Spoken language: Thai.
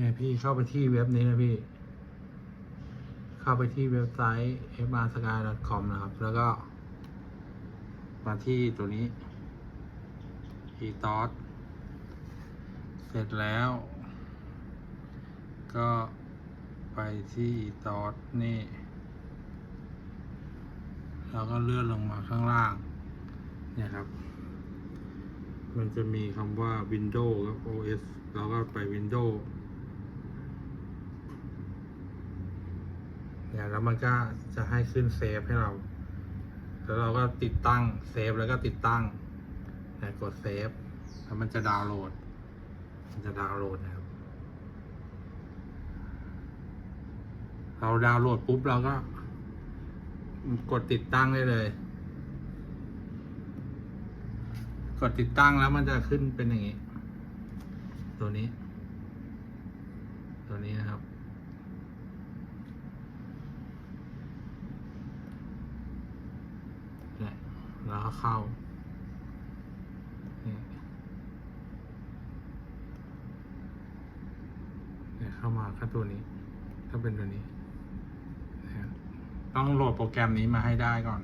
เนี่ยพี่เข้าไปที่เว็บนี้นะพี่ เข้าไปที่เว็บไซต์ f r s k y c o m นะครับ แล้วก็ มาที่ตัวนี้ e t o s เสร็จแล้ว ก็ไปที่ e t o s นี่แล้วก็เลื่อนลงมาข้างล่าง เนี่ยครับ มันจะมีคำว่า Windows กับ OS แล้วก็ไป Windows เนี่ยแล้วมันก็จะให้ขึ้นเซฟให้เรา แล้วเราก็ติดตั้งเซฟแล้วก็ติดตั้งนี่ยกดเซฟแล้วมันจะดาวน์โหลด มันจะดาวน์โหลดนะครับ เราดาวน์โหลดปุ๊บเราก็ กดติดตั้งได้เลย กดติดตั้งแล้วมันจะขึ้นเป็นอย่างนี้ ตัวนี้ ตัวนี้นะครับ เนี่ย แล้วก็เข้า เนี่ยเข้ามาแค่ตัวนี้ ถ้าเป็นตัวนี้ ต้องโหลดโปรแกรมนี้มาให้ได้ก่อน